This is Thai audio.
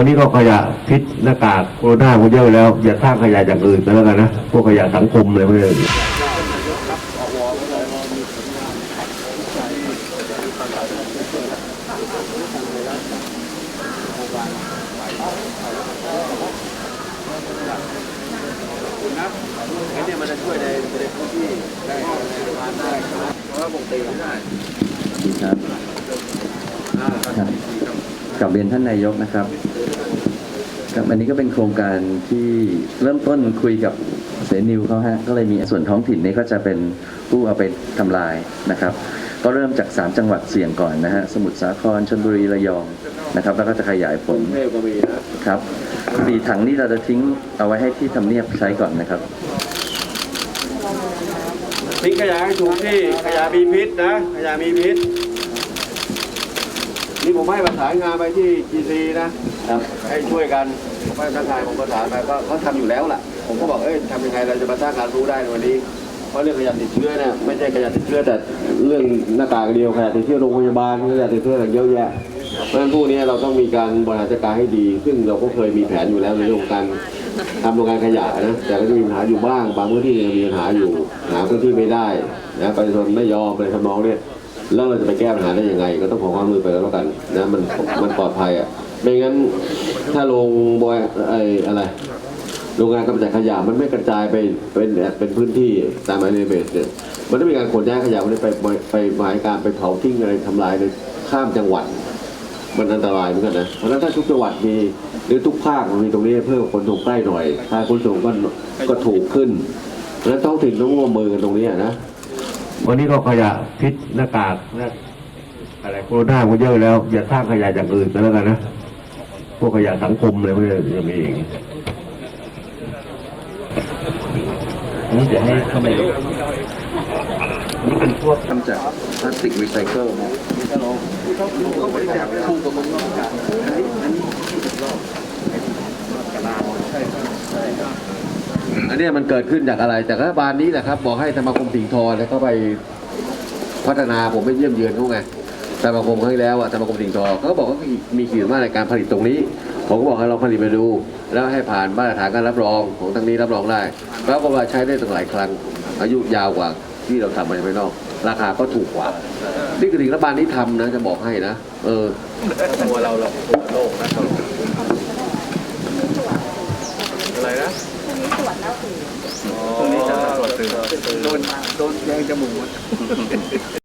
วันนี้ก็ขยะพิษหน้ากากโคโรนาก็เยอะแล้ว อย่าสร้างขยะอย่างอื่นกันแล้วกันนะ พวกขยะสังคมเลยไม่ใช่เนี่ยมันจะช่วยในในพื้นที่ได้ทานได้เพราะว่าปกติไม่ได้ครับกับเรียนท่านนายกนะครับ ครับอันนี้ก็เป็นโครงการที่เริ่มต้นคุยกับเสนิวเขาฮะก็เลยมีส่วนท้องถิ่นนี้ก็จะเป็นผู้เอาไปทำลายนะครับ ก็เริ่มจาก 3 จังหวัดเสี่ยงก่อนนะฮะสมุทรสาครชลบุรีระยองนะครับ แล้วก็จะขยายผลครับสี่ถังนี้เราจะทิ้งเอาไว้ให้ที่ทำเนียบใช้ก่อนนะครับทิ้งขยะให้ถูกที่ขยะมีพิษนะขยะมีพิษนี่ผมให้ประสานงานไปที่ GC นะ ครับให้ช่วยกันผมให้ทางการผมประสานไปก็เขาทำอยู่แล้วล่ะ ผมก็บอกเอ้ยทำยังไงเราจะมาสร้างการรู้ได้ในวันนี้เพราะเรื่องขยะติดเชื้อเนี่ยไม่ใช่ขยะติดเชื้อแต่เรื่องหน้ากากเดียวขยะติดเชื้อโรงพยาบาลขยะติดเชื้ออะไรเยอะแยะเพราะฉะนั้นพวกนี้เราต้องมีการบริหารจัดการให้ดี ซึ่งเราก็เคยมีแผนอยู่แล้วในเรื่องการทำโรงงานขยะนะแต่ก็จะมีปัญหาอยู่บ้างบางพื้นที่ยังมีปัญหาอยู่หาพื้นที่ไม่ได้นะประชาชนไม่ยอมไปทำนองเนี่ยแล้วเราจะไปแก้ปัญหาได้ยังไง ก็ต้องขอความร่วมมือไปแล้วกันนะมันมันปลอดภัยอะ ไม่งั้นถ้าโรงบอยไออะไรโรงงานกำจัดขยะมันไม่กระจายไปเป็นเป็นพื้นที่ตามไอเนเบสเนี่ยมันต้องมีการขนย้ายขยะมันไปไปไปหมายการไปเผาทิ้งอะไรทำลายในข้ามจังหวัด มันอันตรายเหมือนกันนะเพราะฉะนั้นถ้าทุกจังหวัดมีหรือทุกภาคมีตรงนี้เพิ่มคนส่งใกล้หน่อยค่าขนส่งก็ก็ถูกขึ้นเพราะฉะนั้นท้องถิ่นต้องร่วมมือกันตรงนี้นะวันนี้ก็ขยะพิษหน้ากากน้าอะไรโคโรนาก็เยอะแล้ว อย่าสร้างขยะอย่างอื่นกันแล้วกันนะ พวกขยะสังคมเลยไม่ใช่จะมีอีกอันนี้เดี๋ยวให้เข้าไปดูนี่เป็นพวกทำจากพลาสติกรีไซเคิลนะอันเนี้ยมันเกิดขึ้นจากอะไร จากรัฐบาลนี้แหละครับ บอกให้สมาคมสิงห์ทองเนี่ยเข้าไปพัฒนาผมไปเยี่ยมเยือนเขาไง สมาคมครั้งที่แล้วอะสมาคมสิงห์ทองเขาก็บอกว่ามีขีดมาตรในการผลิตตรงนี้ ผมก็บอกให้เราผลิตไปดู แล้วให้ผ่านมาตรฐานการรับรองของทางนี้รับรองได้แล้วก็มาใช้ได้ตั้งหลายครั้ง อายุยาวกว่าที่เราทำมาจากภายนอก ราคาก็ถูกกว่านี่คือสิ่งรัฐบาลนี้ทำนะจะบอกให้นะเออตัวเราเราโลกนะอะไรนะตรงนี้จะตรวจตื่นโดนโดนแยงจมูก